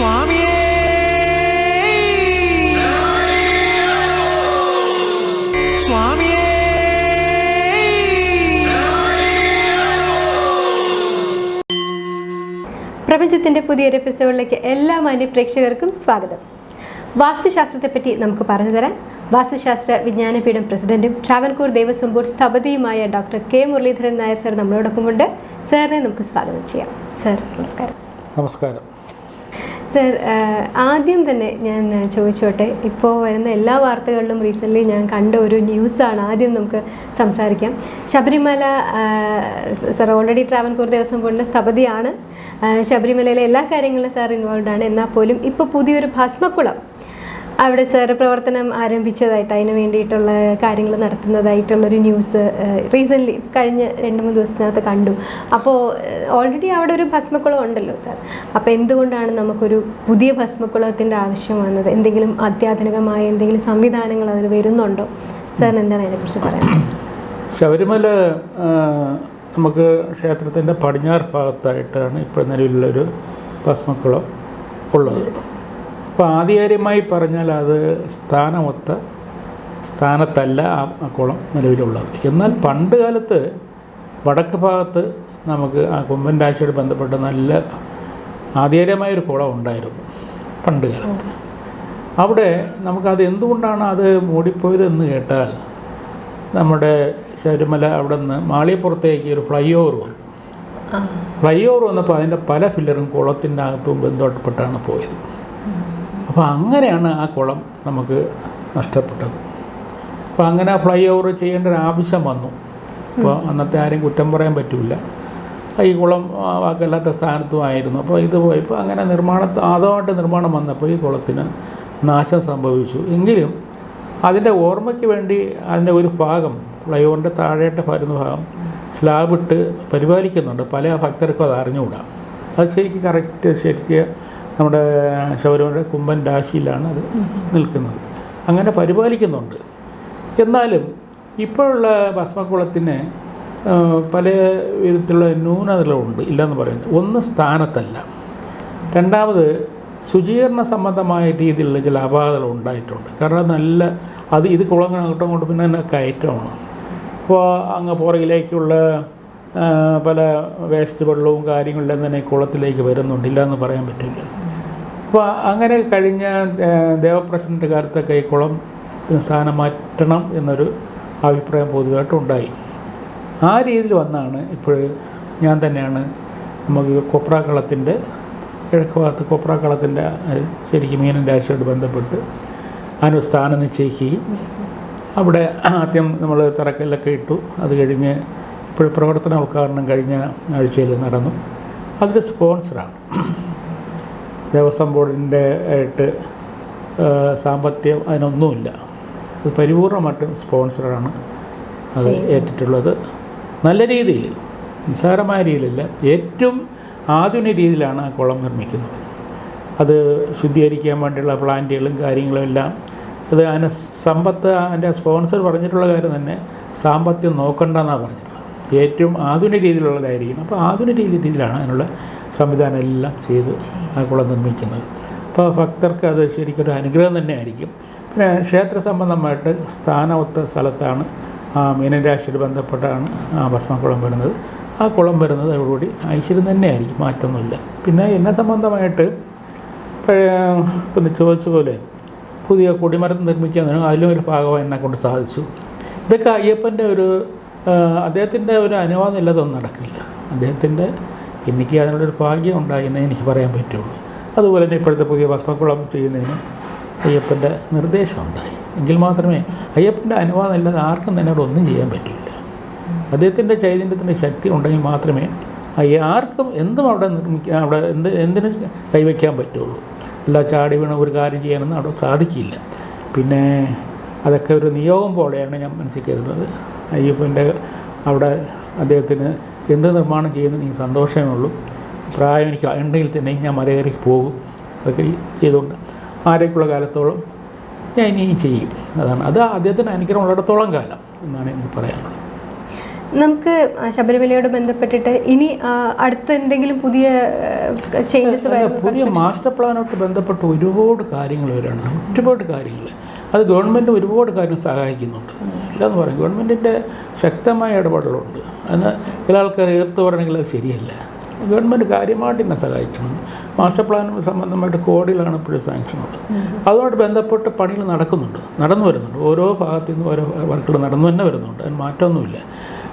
സ്വാമിയേ. സ്വാമിയേ. പ്രപഞ്ചത്തിന്റെ പുതിയൊരു എപ്പിസോഡിലേക്ക് എല്ലാ മാന്യ പ്രേക്ഷകർക്കും സ്വാഗതം. വാസ്തുശാസ്ത്രത്തെ പറ്റി നമുക്ക് പറഞ്ഞു തരാൻ വാസ്തുശാസ്ത്ര വിജ്ഞാനപീഠം പ്രസിഡന്റും Travancore Devaswom board സ്ഥപതിയുമായ doctor K Muraleedharan Nair sir നമ്മളോടൊപ്പമുണ്ട്. സാറിനെ നമുക്ക് സ്വാഗതം ചെയ്യാം. സാർ നമസ്കാരം. നമസ്കാരം. സർ ആദ്യം തന്നെ ഞാൻ ചോദിച്ചോട്ടെ. ഇപ്പോൾ വരുന്ന എല്ലാ വാർത്തകളിലും റീസെന്റ്ലി ഞാൻ കണ്ട ഒരു ന്യൂസാണ് ആദ്യം നമുക്ക് സംസാരിക്കാം. ശബരിമല സർ ഓൾറെഡി ട്രാവൻകൂർ ദേവസ്വം ബോർഡിന്റെ സ്ഥപതിയാണ്. ശബരിമലയിലെ എല്ലാ കാര്യങ്ങളും സാർ ഇൻവോൾവ് ആണ്. എന്നാൽ പോലും ഇപ്പോൾ പുതിയൊരു ഭസ്മക്കുളം അവിടെ സാർ പ്രവർത്തനം ആരംഭിച്ചതായിട്ട് അതിന് വേണ്ടിയിട്ടുള്ള കാര്യങ്ങൾ നടത്തുന്നതായിട്ടുള്ളൊരു ന്യൂസ് റീസെന്റ്ലി കഴിഞ്ഞ രണ്ട് മൂന്ന് ദിവസത്തിനകത്ത് കണ്ടു. അപ്പോൾ ഓൾറെഡി അവിടെ ഒരു ഭസ്മക്കുളം ഉണ്ടല്ലോ സാർ അപ്പോൾ എന്തുകൊണ്ടാണ് നമുക്കൊരു പുതിയ ഭസ്മക്കുളത്തിന്റെ ആവശ്യം വന്നത്? എന്തെങ്കിലും അത്യാധുനികമായ എന്തെങ്കിലും സംവിധാനങ്ങൾ അതിൽ വരുന്നുണ്ടോ? സാറിന് എന്താണ് അതിനെക്കുറിച്ച് പറയാൻ ശബരിമല നമുക്ക് ക്ഷേത്രത്തിന്റെ പടിഞ്ഞാറ് ഭാഗത്തായിട്ടാണ് ഇപ്പോൾ നിലവിലുള്ളൊരു ഭസ്മക്കുളം ഉള്ളത്. അപ്പോൾ ആധികാരികമായി പറഞ്ഞാൽ അത് സ്ഥാനമൊത്ത സ്ഥാനത്തല്ല ആ കുളം നിലവിലുള്ളത്. എന്നാൽ പണ്ട് കാലത്ത് വടക്ക് ഭാഗത്ത് നമുക്ക് ആ കുമ്പൻ രാശിയോട് ബന്ധപ്പെട്ട് നല്ല ആധികാരികമായൊരു കുളം ഉണ്ടായിരുന്നു പണ്ട് കാലത്ത്. അവിടെ നമുക്കത് എന്തുകൊണ്ടാണ് അത് മൂടിപ്പോയത് എന്ന് കേട്ടാൽ നമ്മുടെ ശബരിമല അവിടെ നിന്ന് മാളിയപ്പുറത്തേക്ക് ഒരു ഫ്ലൈ ഓവർ വന്നു. ഫ്ലൈ ഓവർ വന്നപ്പോൾ അതിന്റെ പല ഫില്ലറും കുളത്തിന്റെ അകത്തും ബന്ധപ്പെട്ടാണ് പോയത്. അപ്പോൾ അങ്ങനെയാണ് ആ കുളം നമുക്ക് നഷ്ടപ്പെട്ടത്. അപ്പോൾ അങ്ങനെ ഫ്ലൈ ഓവർ ചെയ്യേണ്ട ഒരു ആവശ്യം വന്നു അപ്പോൾ അന്നത്തെ ആരും കുറ്റം പറയാൻ പറ്റില്ല ഈ കുളം വാക്കല്ലാത്ത സ്ഥാനത്തുമായിരുന്നു അപ്പോൾ ഇത് പോയപ്പോൾ അങ്ങനെ നിർമ്മാണ ആദ്യമായിട്ട് നിർമ്മാണം വന്നപ്പോൾ ഈ കുളത്തിന് നാശം സംഭവിച്ചു. എങ്കിലും അതിന്റെ ഓർമ്മയ്ക്ക് വേണ്ടി അതിന്റെ ഒരു ഭാഗം ഫ്ലൈ ഓവറിന്റെ താഴേട്ട് വരുന്ന ഭാഗം സ്ലാബിട്ട് പരിപാലിക്കുന്നുണ്ട്. പല ഭക്തർക്കും അത് അറിഞ്ഞുകൂടാ അത് ശരിക്കും കറക്റ്റ് ശരിക്ക് നമ്മുടെ ശബരിമല കുമ്പൻ രാശിയിലാണ് അത് നിൽക്കുന്നത്. അങ്ങനെ പരിപാലിക്കുന്നുണ്ട്. എന്നാലും ഇപ്പോഴുള്ള ഭസ്മക്കുളത്തിന് പല വിധത്തിലുള്ള ന്യൂനതകളുണ്ട് ഇല്ലെന്ന് പറയുന്നത്. ഒന്ന് സ്ഥാനത്തല്ല. രണ്ടാമത് ശുചീകരണ സംബന്ധമായ രീതിയിലുള്ള ചില അപാകതകൾ ഉണ്ടായിട്ടുണ്ട്. കാരണം നല്ല അത് ഇത് കുളം അങ്ങോട്ടും കൊണ്ട് പിന്നെ തന്നെ കയറ്റമാണ്. അപ്പോൾ അങ്ങ് പുറകിലേക്കുള്ള പല വേസ്റ്റ് വെള്ളവും കാര്യങ്ങളെല്ലാം തന്നെ കുളത്തിലേക്ക് വരുന്നുണ്ട്. ഇല്ലയെന്ന് പറയാൻ പറ്റില്ല. അപ്പോൾ അങ്ങനെ കഴിഞ്ഞ ദേവപ്രസിഡന്റ് കാലത്തൊക്കെ കൈക്കുളം സ്ഥാനം മാറ്റണം എന്നൊരു അഭിപ്രായം പൊതുവായിട്ട് ഉണ്ടായി. ആ രീതിയിൽ വന്നാണ് ഇപ്പോൾ ഞാൻ തന്നെയാണ് നമുക്ക് കൊപ്രാക്കളത്തിന്റെ കിഴക്ക് ഭാഗത്ത് കൊപ്രാക്കളത്തിന്റെ ശരിക്കും മീനൻ രാശിയോട് ബന്ധപ്പെട്ട് അതിന് സ്ഥാനം നിശ്ചയിക്കുകയും അവിടെ ആദ്യം നമ്മൾ തറക്കല്ലൊക്കെ ഇട്ടു. അത് കഴിഞ്ഞ് ഇപ്പോൾ പ്രവർത്തന ഉദ്ഘാടനം കഴിഞ്ഞ ആഴ്ചയിൽ നടന്നു. അതൊരു സ്പോൺസറാണ്. ദേവസ്വം ബോർഡിന്റെ ആയിട്ട് സാമ്പത്തികം അതിനൊന്നുമില്ല. അത് പരിപൂർണമായിട്ടും സ്പോൺസറാണ് അത് ഏറ്റിട്ടുള്ളത്. നല്ല രീതിയിൽ നിസ്സാരമായ രീതിയിലല്ല ഏറ്റവും ആധുനിക രീതിയിലാണ് ആ കുളം നിർമ്മിക്കുന്നത്. അത് ശുദ്ധീകരിക്കാൻ വേണ്ടിയുള്ള പ്ലാന്റുകളും കാര്യങ്ങളും എല്ലാം. അത് അതിന് സമ്പത്ത് അതിന്റെ സ്പോൺസർ പറഞ്ഞിട്ടുള്ള കാര്യം തന്നെ സാമ്പത്തികം നോക്കണ്ടെന്നാണ് പറഞ്ഞിട്ടുള്ളത്. ഏറ്റവും ആധുനിക രീതിയിലുള്ളതായിരിക്കണം. അപ്പോൾ ആധുനിക രീതി രീതിയിലാണ് അതിനുള്ള സംവിധാനം എല്ലാം ചെയ്ത് ആ കുളം നിർമ്മിക്കുന്നത്. അപ്പോൾ ഭക്തർക്ക് അത് ശരിക്കും ഒരു അനുഗ്രഹം തന്നെ ആയിരിക്കും പിന്നെ ക്ഷേത്ര സംബന്ധമായിട്ട് സ്ഥാനമൊത്ത സ്ഥലത്താണ് ആ മീനരാശിയോട് ബന്ധപ്പെട്ടാണ് ആ ഭസ്മക്കുളം വരുന്നത്. ആ കുളം വരുന്നത് അതോടുകൂടി ഐശ്വര്യം തന്നെയായിരിക്കും മാറ്റമൊന്നുമില്ല. പിന്നെ എന്നെ സംബന്ധമായിട്ട് ഇപ്പം ചോദിച്ച പോലെ പുതിയ കൊടിമരം നിർമ്മിക്കാൻ അതിലും ഒരു ഭാഗമായി എന്നെ കൊണ്ട് സാധിച്ചു. ഇതൊക്കെ അയ്യപ്പന്റെ ഒരു അദ്ദേഹത്തിന്റെ ഒരു അനുവാദം ഇല്ലാതൊന്നും നടക്കില്ല. അദ്ദേഹത്തിന്റെ എനിക്ക് അതിനുള്ളൊരു ഭാഗ്യം ഉണ്ടായെന്നേ എനിക്ക് പറയാൻ പറ്റുള്ളൂ. അതുപോലെ തന്നെ ഇപ്പോഴത്തെ പുതിയ ഭസ്മക്കുളം ചെയ്യുന്നതിന് അയ്യപ്പന്റെ നിർദ്ദേശം ഉണ്ടായി എങ്കിൽ മാത്രമേ അയ്യപ്പന്റെ അനുവാദം ഇല്ലാതെ ആർക്കും തന്നെ അവിടെ ഒന്നും ചെയ്യാൻ പറ്റില്ല. അദ്ദേഹത്തിന്റെ ചൈതന്യത്തിന്റെ ശക്തി ഉണ്ടെങ്കിൽ മാത്രമേ ആർക്കും എന്തും അവിടെ നിർമ്മിക്കാൻ അവിടെ എന്ത് എന്തിനും കൈവയ്ക്കാൻ പറ്റുള്ളൂ. അല്ല ചാടി വീണ ഒരു കാര്യം ചെയ്യാനൊന്നും അവിടെ സാധിക്കില്ല. പിന്നെ അതൊക്കെ ഒരു നിയോഗം പോലെയാണ് ഞാൻ മനസ്സിൽ കരുതുന്നത്. അയ്യപ്പന്റെ അവിടെ അദ്ദേഹത്തിന് എന്ത് നിർമ്മാണം ചെയ്യുന്നതിന് എനിക്ക് സന്തോഷമേ ഉള്ളൂ. പ്രായം എനിക്ക് ഉണ്ടെങ്കിൽ തന്നെ ഞാൻ മലയേറി പോകും. അതൊക്കെ ചെയ്തുകൊണ്ട് ആരൊക്കെയുള്ള കാലത്തോളം ഞാൻ ഇനിയും ചെയ്യും. അതാണ്. അത് അദ്ദേഹത്തിന് അനുഗ്രഹം ഉള്ളിടത്തോളം കാലം എന്നാണ് എനിക്ക് പറയാനുള്ളത്. നമുക്ക് ശബരിമലയോട് ബന്ധപ്പെട്ടിട്ട് ഇനി അടുത്ത എന്തെങ്കിലും പുതിയ ചേഞ്ചസ് പുതിയ മാസ്റ്റർ പ്ലാനോട്ട് ബന്ധപ്പെട്ട് ഒരുപാട് കാര്യങ്ങൾ വരികയാണ്. ഒരുപാട് കാര്യങ്ങൾ. അത് ഗവൺമെന്റ് ഒരുപാട് കാര്യം സഹായിക്കുന്നുണ്ട്. ഇല്ലെന്ന് പറയും. ഗവൺമെന്റിന്റെ ശക്തമായ ഇടപെടലുണ്ട്. അതിന് ചില ആൾക്കാർ എതിർത്ത് പറയണമെങ്കിൽ അത് ശരിയല്ല. ഗവൺമെന്റ് കാര്യമായിട്ട് എന്നെ സഹായിക്കണം. മാസ്റ്റർ പ്ലാൻ സംബന്ധമായിട്ട് കോടിയിലാണ് ഇപ്പോഴും സാങ്ഷൻ ഉള്ളത്. അതുമായിട്ട് ബന്ധപ്പെട്ട് പണികൾ നടക്കുന്നുണ്ട്. നടന്നു വരുന്നുണ്ട്. ഓരോ ഭാഗത്തു നിന്നും ഓരോ വർക്കുകൾ നടന്നു തന്നെ വരുന്നുണ്ട്. അതിന് മാറ്റമൊന്നുമില്ല.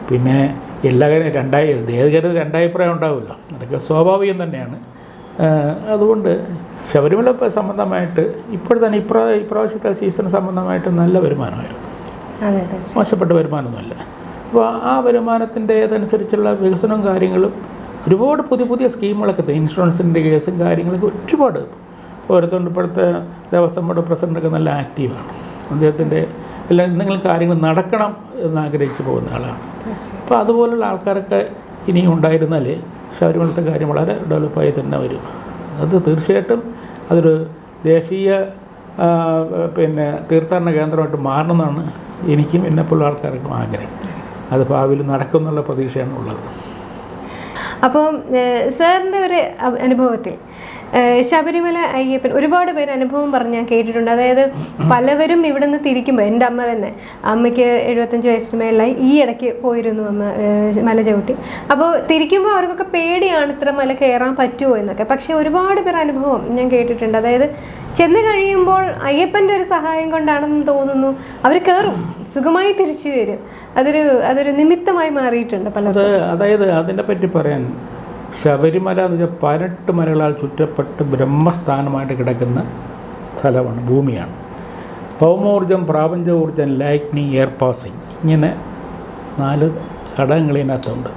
പിന്നെ എല്ലാ കാര്യം രണ്ടായി ഏത് കാര്യത്തിൽ രണ്ടായിപ്രായം ഉണ്ടാവില്ല അതൊക്കെ സ്വാഭാവികം തന്നെയാണ്. അതുകൊണ്ട് ശബരിമല സംബന്ധമായിട്ട് ഇപ്പോൾ തന്നെ ഇപ്രാ ഇപ്രാവശ്യത്തെ സീസൺ സംബന്ധമായിട്ട് നല്ല വരുമാനമായിരുന്നു. മോശപ്പെട്ട വരുമാനമൊന്നുമല്ല. അപ്പോൾ ആ വരുമാനത്തിന്റെ അതനുസരിച്ചുള്ള വികസനവും കാര്യങ്ങളും ഒരുപാട് പുതിയ പുതിയ സ്കീമുകളൊക്കെ. ഇൻഷുറൻസിന്റെ കേസും കാര്യങ്ങളൊക്കെ ഒരുപാട് ഓരോരുത്തരുടെ ഇപ്പോഴത്തെ ദേവസ്വം ബോർഡ് പ്രസിഡന്റൊക്കെ നല്ല ആക്റ്റീവാണ്. അദ്ദേഹത്തിന്റെ എല്ലാ എന്തെങ്കിലും കാര്യങ്ങൾ നടക്കണം എന്ന് ആഗ്രഹിച്ച് പോകുന്ന ആളാണ്. അപ്പോൾ അതുപോലുള്ള ആൾക്കാരൊക്കെ ഇനി ഉണ്ടായിരുന്നാൽ ശബരിമലത്തെ കാര്യം വളരെ ഡെവലപ്പായി തന്നെ വരും. അത് തീർച്ചയായിട്ടും അതൊരു ദേശീയ പിന്നെ തീർത്ഥാടന കേന്ദ്രമായിട്ട് മാറണമെന്നാണ് എനിക്കും എന്നെപ്പോലുള്ള ആൾക്കാർക്കും ആഗ്രഹം. അത് ഭാവിയിൽ നടക്കുമെന്നുള്ള പ്രതീക്ഷയാണ് ഉള്ളത്. അപ്പോൾ സാറിന്റെ ഒരു അനുഭവത്തിൽ ശബരിമല അയ്യപ്പൻ ഒരുപാട് പേര് അനുഭവം പറഞ്ഞ് ഞാൻ കേട്ടിട്ടുണ്ട്. അതായത് പലവരും ഇവിടുന്ന് തിരിക്കുമ്പോൾ എന്റെ അമ്മ തന്നെ അമ്മയ്ക്ക് എഴുപത്തഞ്ച് വയസ്സിന് മേലായി ഈ ഇടയ്ക്ക് പോയിരുന്നു അമ്മ മല ചവിട്ടി. അപ്പോൾ തിരിക്കുമ്പോൾ അവർക്കൊക്കെ പേടിയാണ് ഇത്ര മല കയറാൻ പറ്റുമോ എന്നൊക്കെ. പക്ഷേ ഒരുപാട് പേർ അനുഭവം ഞാൻ കേട്ടിട്ടുണ്ട്. അതായത് ചെന്ന് കഴിയുമ്പോൾ അയ്യപ്പന്റെ ഒരു സഹായം കൊണ്ടാണെന്ന് തോന്നുന്നു അവർ കയറും സുഖമായി തിരിച്ചു വരും. അതൊരു അതൊരു നിമിത്തമായി മാറിയിട്ടുണ്ട് പലത് അത് അതായത് അതിനെ പറ്റി പറയാൻ ശബരിമല എന്ന് വെച്ചാൽ പതിനെട്ട് മലകളാൽ ചുറ്റപ്പെട്ട് ബ്രഹ്മസ്ഥാനമായിട്ട് കിടക്കുന്ന സ്ഥലമാണ് ഭൂമിയാണ്. ഭൗമോർജം പ്രാപഞ്ച ഊർജം ലൈറ്റ്നിങ് എയർ പാസിങ് ഇങ്ങനെ നാല് ഘടകങ്ങൾ ഇതിനകത്തുണ്ട്.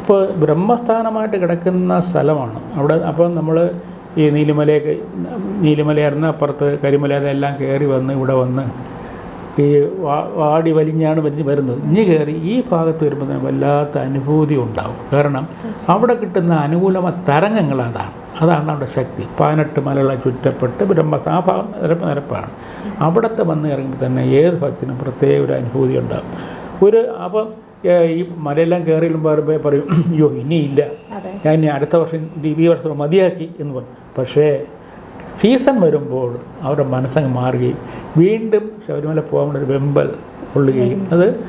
ഇപ്പോൾ ബ്രഹ്മസ്ഥാനമായിട്ട് കിടക്കുന്ന സ്ഥലമാണ്. അവിടെ അപ്പം നമ്മൾ ഈ നീലിമലയൊക്കെ നീലിമലയായിരുന്ന അപ്പുറത്ത് കരിമല അതെല്ലാം കയറി വന്ന് ഇവിടെ വന്ന് ഈ വാ- വാടി വലിഞ്ഞാണ് വലിഞ്ഞ് വരുന്നത്. ഇനി കയറി ഈ ഭാഗത്ത് വരുമ്പോൾ തന്നെ വല്ലാത്ത അനുഭൂതി ഉണ്ടാവും. കാരണം അവിടെ കിട്ടുന്ന അനുകൂലമായ തരംഗങ്ങൾ അതാണ്. അതാണ് അവിടെ ശക്തി. പതിനെട്ട് മലകളെ ചുറ്റപ്പെട്ട് ബ്രഹ്മസാഭ നിരപ്പാണ്. അവിടുത്തെ വന്ന് ഇറങ്ങുമ്പോൾ തന്നെ ഏത് ഭക്തിനും പ്രത്യേക ഒരു അനുഭൂതി ഉണ്ടാകും ഒരു അപ്പം ഈ മലയെല്ലാം കയറി വരുമ്പോൾ പറയും അയ്യോ ഇനിയില്ല. ഞാൻ ഇനി അടുത്ത വർഷം ഈ വർഷം മതിയാക്കി എന്ന് പറയും. പക്ഷേ സീസൺ വരുമ്പോൾ അവരുടെ മനസ്സങ്ങ് മാറുകയും വീണ്ടും ശബരിമല പോകാനുള്ള ഒരു വെമ്പൽ കൊള്ളുകയും അത്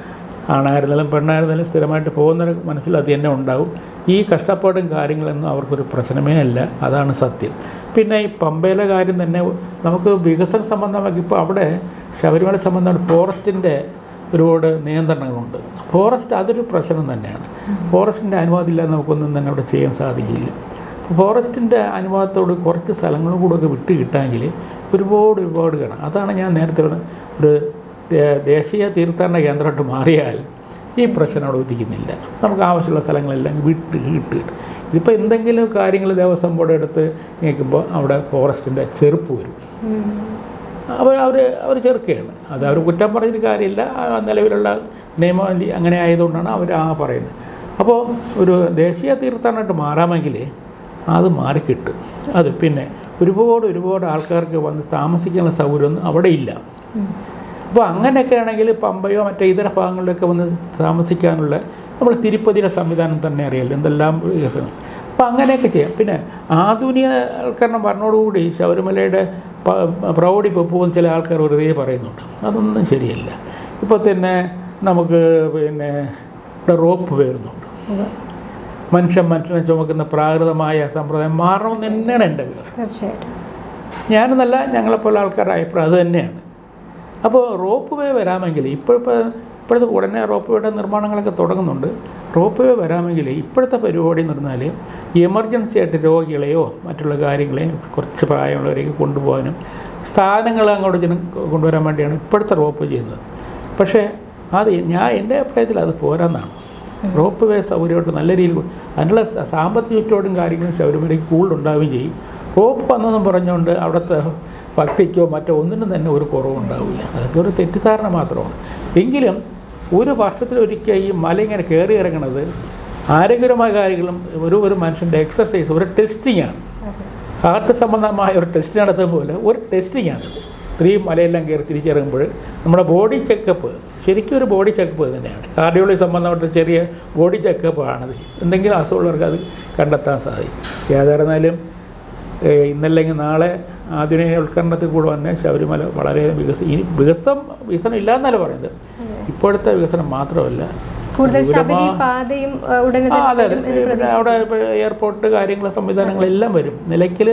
ആണായിരുന്നാലും പെണ്ണായിരുന്നാലും സ്ഥിരമായിട്ട് പോകുന്ന മനസ്സിൽ അത് തന്നെ ഉണ്ടാവും. ഈ കഷ്ടപ്പാടും കാര്യങ്ങളൊന്നും അവർക്കൊരു പ്രശ്നമേ അല്ല. അതാണ് സത്യം. പിന്നെ ഈ പമ്പയിലെ കാര്യം തന്നെ നമുക്ക് വികസന സംബന്ധമാക്കി ഇപ്പോൾ അവിടെ ശബരിമല സംബന്ധമായിട്ട് ഫോറസ്റ്റിന്റെ ഒരുപാട് നിയന്ത്രണങ്ങളുണ്ട്. ഫോറസ്റ്റ് അതൊരു പ്രശ്നം തന്നെയാണ്. ഫോറസ്റ്റിന്റെ അനുവാദം ഇല്ലാതെ നമുക്കൊന്നും തന്നെ അവിടെ ചെയ്യാൻ സാധിക്കില്ല. ഫോറസ്റ്റിന്റെ അനുവാദത്തോട് കുറച്ച് സ്ഥലങ്ങളും കൂടെ ഒക്കെ വിട്ട് കിട്ടാമെങ്കിൽ ഒരുപാട് ഒരുപാട് കാണാം. അതാണ് ഞാൻ നേരത്തെ ഒരു ദേശീയ തീർത്ഥാടന കേന്ദ്രമായിട്ട് മാറിയാൽ ഈ പ്രശ്നം അവിടെ ഉദിക്കുന്നില്ല. നമുക്ക് ആവശ്യമുള്ള സ്ഥലങ്ങളെല്ലാം വിട്ട് കിട്ട്. ഇതിപ്പോൾ എന്തെങ്കിലും കാര്യങ്ങൾ ദേവസ്വം ബോർഡ് എടുത്ത് നീക്കുമ്പോൾ അവിടെ ഫോറസ്റ്റിന്റെ ചെറുപ്പ് വരും. അവർ അവർ അവർ ചെറുക്കുകയാണ് അത് അവർ കുറ്റം പറഞ്ഞിട്ട് കാര്യമില്ല. നിലവിലുള്ള നിയമം അങ്ങനെ ആയതുകൊണ്ടാണ് അവർ ആ പറയുന്നത്. അപ്പോൾ ഒരു ദേശീയ തീർത്ഥാടനമായിട്ട് മാറാമെങ്കിൽ അത് മാറിക്കിട്ടും. അത് പിന്നെ ഒരുപാട് ഒരുപാട് ആൾക്കാർക്ക് വന്ന് താമസിക്കാനുള്ള സൗകര്യമൊന്നും അവിടെ ഇല്ല. അപ്പോൾ അങ്ങനെയൊക്കെ ആണെങ്കിൽ പമ്പയോ മറ്റേ ഇതര ഭാഗങ്ങളിലൊക്കെ വന്ന് താമസിക്കാനുള്ള നമ്മൾ തിരുപ്പതിയുടെ സംവിധാനം തന്നെ അറിയാമല്ലോ എന്തെല്ലാം വികസനം. അപ്പോൾ അങ്ങനെയൊക്കെ ചെയ്യാം. പിന്നെ ആധുനികവൽക്കരണം പറഞ്ഞോടുകൂടി ശബരിമലയുടെ പ്രൗഢി ഇപ്പോൾ പോകുന്ന ചില ആൾക്കാർ വെറുതെ പറയുന്നുണ്ട്. അതൊന്നും ശരിയല്ല. ഇപ്പോൾ തന്നെ നമുക്ക് പിന്നെ റോപ്പ് വരുന്നുണ്ട് മനുഷ്യൻ മനുഷ്യനെ ചുമക്കുന്ന പ്രാകൃതമായ സമ്പ്രദായം മാറണമെന്ന് തന്നെയാണ് എന്റെ അഭിപ്രായം തീർച്ചയായിട്ടും. ഞാനെന്നല്ല ഞങ്ങളെപ്പോലെ ആൾക്കാരുടെ അഭിപ്രായം അത് തന്നെയാണ്. അപ്പോൾ റോപ്പ് വേ വരാമെങ്കിൽ ഇപ്പോഴിപ്പോൾ ഇപ്പോഴത്തെ ഉടനെ റോപ്പ് വേയുടെ നിർമ്മാണങ്ങളൊക്കെ തുടങ്ങുന്നുണ്ട്. റോപ്പ് വേ വരാമെങ്കിൽ ഇപ്പോഴത്തെ പരിപാടി എന്ന് പറഞ്ഞാൽ എമർജൻസി ആയിട്ട് രോഗികളെയോ മറ്റുള്ള കാര്യങ്ങളെയോ കുറച്ച് പ്രായമുള്ളവരെയൊക്കെ കൊണ്ടുപോകാനും സാധനങ്ങൾ അങ്ങോട്ട് ജനം കൊണ്ടുവരാൻ വേണ്ടിയാണ് ഇപ്പോഴത്തെ റോപ്പ് ചെയ്യുന്നത്. പക്ഷേ അത് ഞാൻ എന്റെ അഭിപ്രായത്തിൽ അത് പോരാന്നാണ്. റോപ്പ് വേ സൗകര്യമായിട്ട് നല്ല രീതിയിൽ അതിനുള്ള സാമ്പത്തിക ചുറ്റോടും കാര്യങ്ങളും ശബരിമലയ്ക്ക് കൂടുതലുണ്ടാവുകയും ചെയ്യും. റോപ്പ് വന്നെന്നും പറഞ്ഞുകൊണ്ട് അവിടുത്തെ ഭക്തിക്കോ മറ്റോ ഒന്നിനും തന്നെ ഒരു കുറവുണ്ടാവില്ല അതൊക്കെ ഒരു തെറ്റിദ്ധാരണ മാത്രമാണ്. എങ്കിലും ഒരു വർഷത്തിലൊരിക്കൽ ഈ മല ഇങ്ങനെ കയറി ഇറങ്ങുന്നത് ആരോഗ്യപരമായ കാര്യങ്ങളും ഒരു ഒരു മനുഷ്യന്റെ എക്സസൈസ് ഒരു ടെസ്റ്റിംഗ് ആണ്. ഹാർട്ട് സംബന്ധമായ ഒരു ടെസ്റ്റ് നടത്തുന്ന പോലെ ഒരു ടെസ്റ്റിംഗ് ആണിത്. ഇത്രയും മലയെല്ലാം കയറി തിരിച്ചിറങ്ങുമ്പോൾ നമ്മുടെ ബോഡി ചെക്കപ്പ് ശരിക്കും ഒരു ബോഡി ചെക്കപ്പ് തന്നെയാണ്. കാർഡിയോളജി സംബന്ധമായിട്ട് ചെറിയ ബോഡി ചെക്കപ്പ് ആണത്. എന്തെങ്കിലും അസുഖമുള്ളവർക്ക് അത് കണ്ടെത്താൻ സാധിക്കും. ഏതായിരുന്നാലും ഇന്നല്ലെങ്കിൽ നാളെ ആധുനികവൽക്കരണത്തിൽ കൂടെ വന്ന ശബരിമല വളരെ വികസനം ഇനി വികസനം വികസനം ഇല്ല എന്നല്ല പറയുന്നത് ഇപ്പോഴത്തെ വികസനം മാത്രമല്ല കൂടുതൽ വിപുലമാ- ശബരി പാതയും ഉടനെ അവിടെ എയർപോർട്ട് കാര്യങ്ങൾ സംവിധാനങ്ങളെല്ലാം വരും. നിലയ്ക്കൽ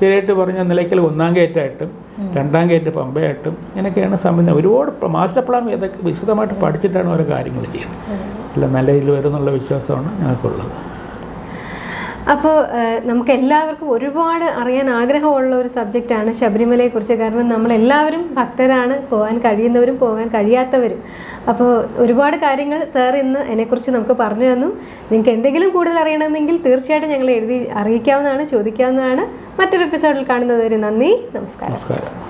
ശരിയായിട്ട് പറഞ്ഞാൽ നിലയ്ക്കൽ ഒന്നാം ഗേറ്റായിട്ടും രണ്ടാം ഗേറ്റ് പമ്പയായിട്ടും ഇങ്ങനെയൊക്കെയാണ് സംവിധാനം. ഒരുപാട് മാസ്റ്റർ പ്ലാൻ ഇതൊക്കെ വിശദമായിട്ട് പഠിച്ചിട്ടാണ് ഓരോ കാര്യങ്ങൾ ചെയ്യുന്നത്. എല്ലാം നല്ല ഇതിൽ വരുന്നുള്ള വിശ്വാസമാണ് ഞങ്ങൾക്കുള്ളത്. അപ്പോൾ നമുക്ക് എല്ലാവർക്കും ഒരുപാട് അറിയാൻ ആഗ്രഹമുള്ള ഒരു സബ്ജക്റ്റാണ് ശബരിമലയെക്കുറിച്ച്. കാരണം നമ്മളെല്ലാവരും ഭക്തരാണ് പോകാൻ കഴിയുന്നവരും പോകാൻ കഴിയാത്തവരും. അപ്പോൾ ഒരുപാട് കാര്യങ്ങൾ സാർ ഇന്ന് എന്നെക്കുറിച്ച് നമുക്ക് പറഞ്ഞു തന്നു. നിങ്ങൾക്ക് എന്തെങ്കിലും കൂടുതൽ അറിയണമെങ്കിൽ തീർച്ചയായിട്ടും ഞങ്ങൾ എഴുതി അറിയിക്കാവുന്നതാണ് ചോദിക്കാവുന്നതാണ്. മറ്റൊരു എപ്പിസോഡിൽ കാണുന്നതുവരെ നന്ദി നമസ്കാരം. നമസ്കാരം.